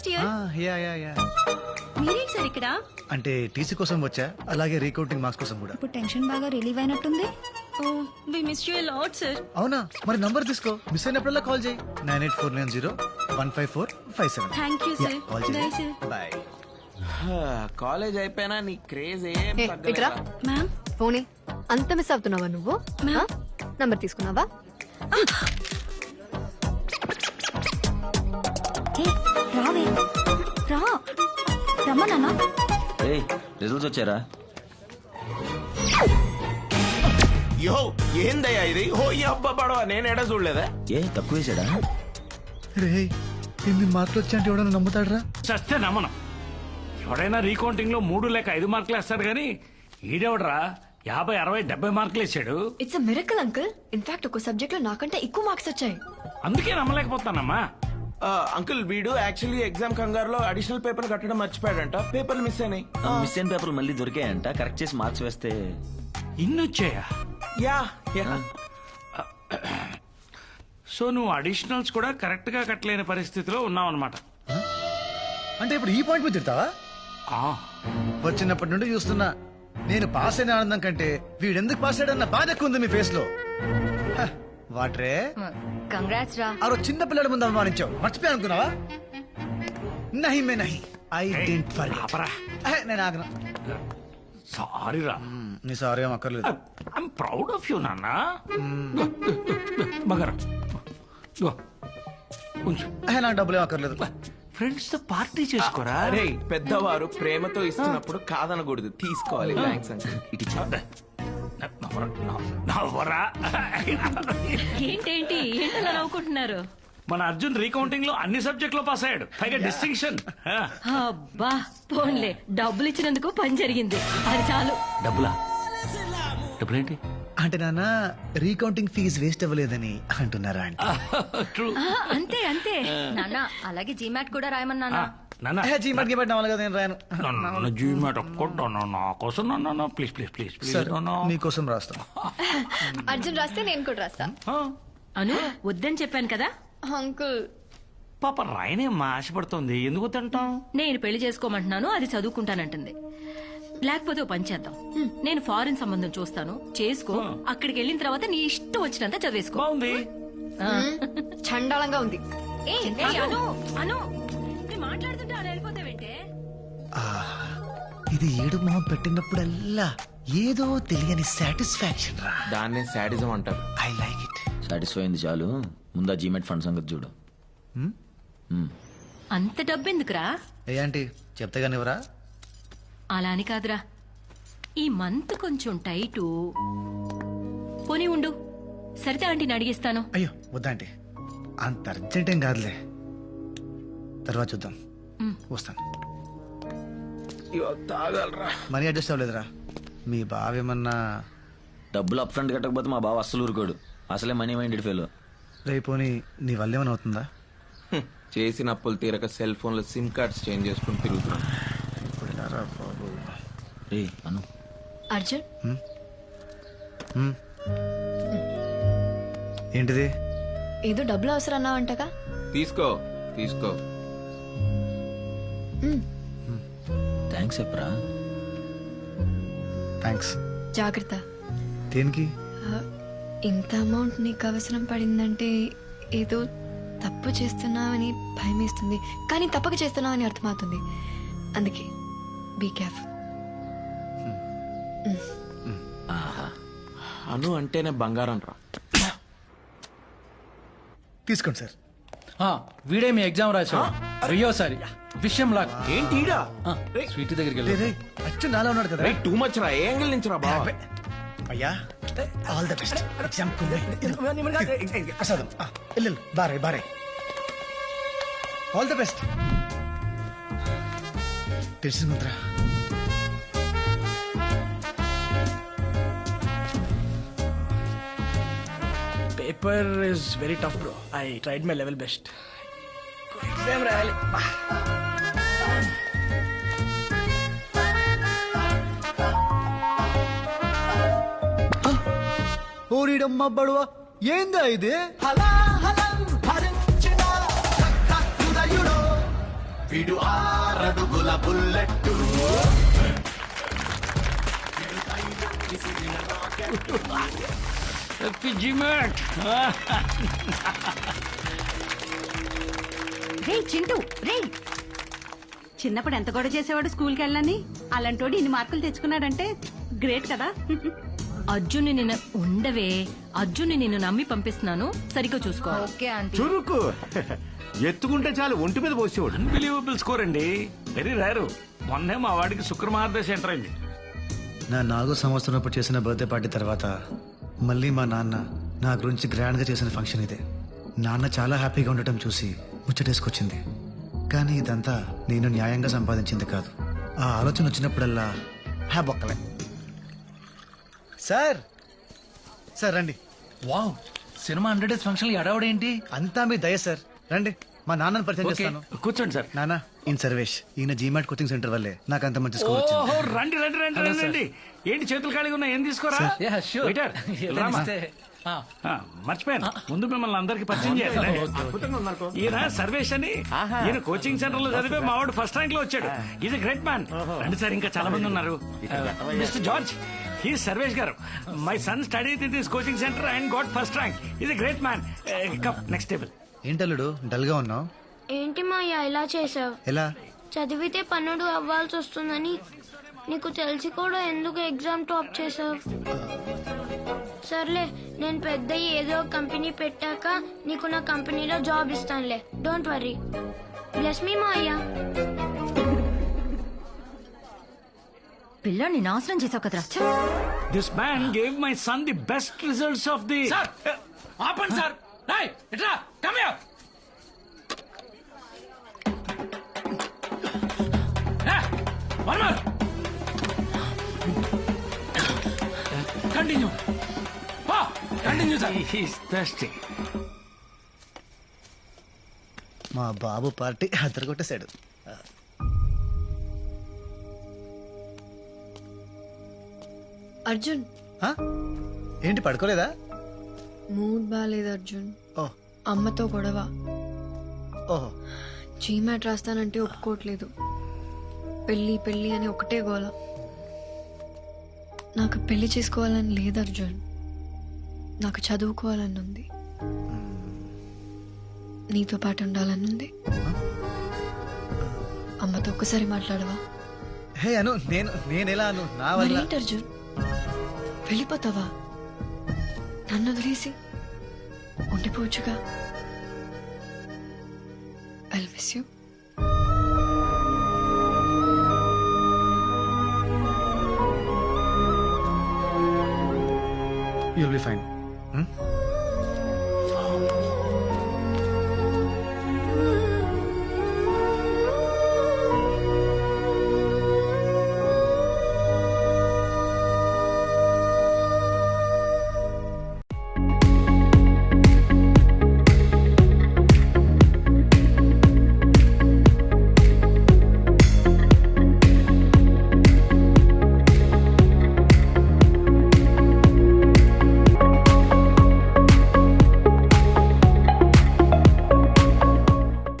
First year yeah yeah yeah మీరేంటి sir ఇక్కడ? అంటే టీసీ కోసం వచ్చా? అలాగే రీకౌంటింగ్ మార్క్స్ కోసం కూడా. ఇప్పుడు టెన్షన్ బాగా రిలీవ్ అయినట్టుంది. We miss you lot sir అవునా? మరి నంబర్ తీసుకో. మిస్ అయినప్పుడల్లా కాల్ చేయి. Nine eight four nine zero one five four five seven thank you sir call bye చేయి. బాయ్ కాలేజ్ అయిపోయినా నీ క్రేజ్ ఏం. తగ్గలేదా? మ్యామ్ ఫోనే. అంత మిస్ అవుతున్నావా నువ్వు. నంబర్ తీసుకున్నావా? రావే. రా. రమ్మా నాన్న. ఏయ్ రిజల్ట్స్ వచ్చారా యో ఏందయ్యా ఇది? హో ఈ అబ్బా పడవ నేను ఎడ చూడలేదా? ఏ తక్కువ వేసాడా? రే ఇన్ని మార్కులు వచ్చా అంటే ఎవడన్నా నమ్ముతాడరా? చస్తే నమ్మను. ఎవడైనా రీకౌంటింగ్లో మూడు లేక ఐదు మార్కులు వేస్తాడు కానీ ఈడెవడరా? యాభై అరవై డెబ్బై మార్కులు వేసాడు. It's a miracle uncle in fact ఒక సబ్జెక్ట్లో నాకంటే ఎక్కువ మార్క్స్ వచ్చాయి. అందుకే నమ్మలేకపోతానమ్మా అంకుల్ వీడు యాక్చువల్లీ ఎగ్జామ్ కంగారులో అడిషనల్ పేపర్ కట్టడం మర్చిపోయాడంట. పేపర్లు మిస్ అయినాయి. మిస్ అయిన పేపర్లు మళ్ళీ దొరికాయంట. కరెక్ట్ చేసి మార్క్స్ వేస్తే ఇన్ని వచ్చాయా యా. యా సో నువ్వు అడిషనల్స్ కూడా కరెక్ట్గా కట్టలేని పరిస్థితిలో ఉన్నావు అనమాట అంటే ఇప్పుడు ఈ పాయింట్ మీద తిడతావా? వచ్చినప్పటి నుండి చూస్తున్నా. నేను పాస్ అయిన ఆనందం కంటే వీడెందుకు పాస్ అయ్యాడన్న బాధ ఎక్కువ ఉంది మీ ఫేస్లో. వాట్రే? కంగ్రాట్స్ రా. ఆ రోజు చిన్న పిల్లల ముందు అవమానించావు. మర్చిపోయా అనుకున్నావా? నహి మే నహి. ఐ డెంట్ ఫర్ ఆపరా. నేను ఆగను. సారీ రా నీ సారీ ఏం అక్కర్లేదు. ఐఎమ్ ప్రౌడ్ ఆఫ్ యూ నాన్న. మగరా అహే, నాకు డబ్బులు ఏం అక్కర్లేదు. ఫ్రెండ్స్తో పార్టీ చేసుకోరా? అరే పెద్దవారు ప్రేమతో ఇస్తున్నప్పుడు కాదనకూడదు. తీసుకోవాలి. థ్యాంక్స్ అంకుల్ ఇటు. నవ్వరా, ఏంటేంటి? ఏంటలా నవ్వుకుంటున్నారు? మన అర్జున్ రీకౌంటింగ్లో అన్ని సబ్జెక్ట్లో పాస్ అయ్యాడు. పైగా డిస్టింక్షన్. అబ్బా పోన్లే. డబ్బులు ఇచ్చినందుకు పని జరిగింది. అది చాలు. డబ్బులా? డబ్బులేంటి? అంటే నాన్న రీకౌంటింగ్ ఫీజు వేస్ట్ అవ్వలేదని అంటున్నారా అంటే ట్రూ ఆ, అంతే అంతే. నాన్న అలాగే జీమాట్ కూడా రాయమన్నా నాన్న. కదా నేను రాయను? నన్ను జీమాట్ ఒక్కటి నా కోసం నన్ను ప్లీజ్ ప్లీజ్ ప్లీజ్ మీకోసం రాస్తాను అర్జున్ రాస్తే నేను కూడా రాస్తా. అను వద్దని చెప్పాను కదా? అంకుల్. పాప రాయనేమ్మా ఆశపడుతోంది? ఎందుకు తింటాం? నేను పెళ్ళి చేసుకోమంటున్నాను అది చదువుకుంటానంటుంది. లేకపోతే ఓ పని చేద్దాం. నేను ఫారిన్ సంబంధం చూస్తాను చేసుకో అక్కడికి వెళ్ళిన తర్వాత నీ ఇష్టం వచ్చినంత చదివేసుకో. బాగుంది. చండాలంగా ఉంది. ఏయ్, ఏయ్, అను అను. మాట్లాడుతుంటే అలా వెళ్ళిపోతావేంటే ఆ, ఇది ఏడు మొహం పెట్టినప్పుడల్లా ఏదో తెలియని సాటిస్ఫాక్షన్ రా. దాన్నే శాడిజం అంటారు. ఐ లైక్ ఇట్ సాటిస్ఫై అయింది చాలు. ముందా జీమెట్ ఫండ్ సంగతి చూడు. అంత డబ్బెందుకురా? ఏ ఆంటీ చెప్తే కానీ ఎవరా అలా అని కాదురా. ఈ మంత్ కొంచెం టైటు. పోనీ ఉండు. సరిత ఆంటీని అడిగిస్తాను. అయ్యో వద్దా ఆంటీ? అంత అర్జెంట్ ఏం కాదులే. తర్వాత చూద్దాం. వస్తాను. తాగలరా. Money adjust అవ్వలేదురా. మీ బావేమన్నా డబ్బులు అప్ ఫ్రంట్ కట్టకపోతే మా బావ అస్సలు ఊరుకోడు. అసలే మనీ మైండెడ్ ఫెయిల్ రేపోని నీ వల్ల ఏమైనా అవుతుందా. చేసిన అప్పులు తీరక సెల్ ఫోన్లో సిమ్ కార్డ్స్ చేంజ్ చేసుకుని తిరుగుతున్నాం. ఇప్పుడు ఎలా రా బాబు. రే అను. అర్జున్? ఏంటిది? ఏదో డబ్బులు అవసరం అన్నావంటగా. తీసుకో తీసుకో. థ్యాంక్స్ చెప్పరా థ్యాంక్స్ జాగ్రత్త. దేనికి? ఆ, ఇంత అమౌంట్ నీకు అవసరం పడిందంటే ఏదో తప్పు చేస్తున్నావని భయమేస్తుంది కానీ తప్పక చేస్తున్నావని అర్థమవుతుంది. అందుకే బీ కేర్ఫుల్ అను అంటేనే బంగారం రా. తీసుకోండి సార్. ఆ, వీడే మీ ఎగ్జామ్ రాశాడు. వెయ్యోసారి విషయం లాక్ ఏంటి ఈడ? స్వీట్ దగ్గరికి వెళ్ళి అచ్చు నాలో ఉన్నాడు కదా రేయ్, టూ మచ్ రా ఏ యాంగిల్ నుంచి రా బావ అయ్యా ఆల్ ద బెస్ట్ ఎగ్జామ్ ప్రసాదం ఆ, వెళ్ళు బారే బారే ఆల్ ద బెస్ట్ తెలిసింది mantra paper is very tough bro I tried my level best exam రాయాలి ఓరిడమ్మ బడువా ఏందా ఇది రే చింటూ రే. చిన్నప్పుడు ఎంత గొడవ చేసేవాడు స్కూల్కి వెళ్ళని అలాంటోడు ఇన్ని మార్కులు తెచ్చుకున్నాడంటే గ్రేట్ కదా. అర్జున్ని నిన్ను ఉండవే. అర్జున్ని నిన్ను నమ్మి పంపిస్తున్నాను. సరిగ్గా చూసుకో. Okay aunty. చురుకు. ఎత్తుకుంటే చాలు ఒంటి మీద పోసేవాడు. అన్బిలీవబుల్ స్కోర్ అండి. వెరీ రేరు మొన్నే మా వాడికి శుక్రమార్దశ ఎంటర్ అయింది. నా నాలుగో సంవత్సరం అప్పుడు చేసిన బర్త్డే పార్టీ తర్వాత మళ్ళీ మా నాన్న నా గురించి గ్రాండ్గా చేసిన ఫంక్షన్ ఇదే. నాన్న చాలా హ్యాపీగా ఉండటం చూసి ముచ్చటేసుకొచ్చింది. కానీ ఇదంతా నేను న్యాయంగా సంపాదించింది కాదు. ఆ ఆలోచన వచ్చినప్పుడల్లా హ్యా బొక్కలే సార్. సార్ రండి. Wow cinema hundred days function అడవడేంటి అంతా మీ దయ సార్. రండి మా నాన్నని పరిచయం. చేస్తాను. కూర్చోండి సార్. నాన్న ఈయన సర్వేష్. ఈయన జీమాట్ కోచింగ్ సెంటర్ వల్లే. నాకు అంత మంచి స్కోర్ ఓహో రండి రండి రండి రండి రండి. ఏంటి చేతులు ఖాళీగా ఉన్నాయి? ఏం తీసుకోరా? మర్చిపోయాను. ముందు మిమ్మల్ని అందరికి పరిచయం చేయాలి. ఈయన సర్వేష్ అని ఈయన కోచింగ్ సెంటర్లో చదివే మా వాడు ఫస్ట్ ర్యాంక్లో వచ్చాడు. ఈజ్ గ్రేట్ మ్యాన్ రండి సార్ ఇంకా చాలా మంది ఉన్నారు. మిస్టర్ జార్జ్ హీ సర్వేష్ గారు. My son study in this coaching centre and got first rank. Is great man cup next table ఏంటల్లుడు డల్గా ఉన్నావు? ఏంటి మాయా ఇలా చేసావు ఎలా? చదివితే పన్నుడు అవ్వాల్సి వస్తుందని నీకు తెలిసి కూడా ఎందుకు ఎగ్జామ్ టాప్ చేసావు సర్లే నేను పెద్ద ఏదో ఒక కంపెనీ పెట్టాక నీకు నా కంపెనీలో job ఇస్తానులే. Don't worry bless me Maya. పిల్లాన్ని నాశనం చేసావు కదరా! This man gave my son the best results of the sir ఆపండి సార్ రాయ్ ఇట్రా come here one more continue continue sir he's thirsty మా బాబు పార్టీ అద్దరు కొట్టేశాడు అర్జున్. ఆ? ఏంటి పడుకోలేదా? మూడ్ బాగాలేదు అర్జున్. ఓ. అమ్మతో గొడవ. ఓహో. జీమాట్ రాస్తానంటే ఒప్పుకోవట్లేదు. పెళ్ళి పెళ్ళి అని ఒకటే గోల. నాకు పెళ్ళి చేసుకోవాలని లేదు అర్జున్. నాకు చదువుకోవాలని ఉంది. నీతో పాటు ఉండాలని ఉంది. అమ్మతో ఒక్కసారి మాట్లాడవా? హే అను నేను నేను ఎలా అను? నా వల్ల. మరేంటి అర్జున్? వెళ్ళిపోతావా? నన్ను వదిలేసి ఉండిపోవచ్చుగా. I miss you you'll be fine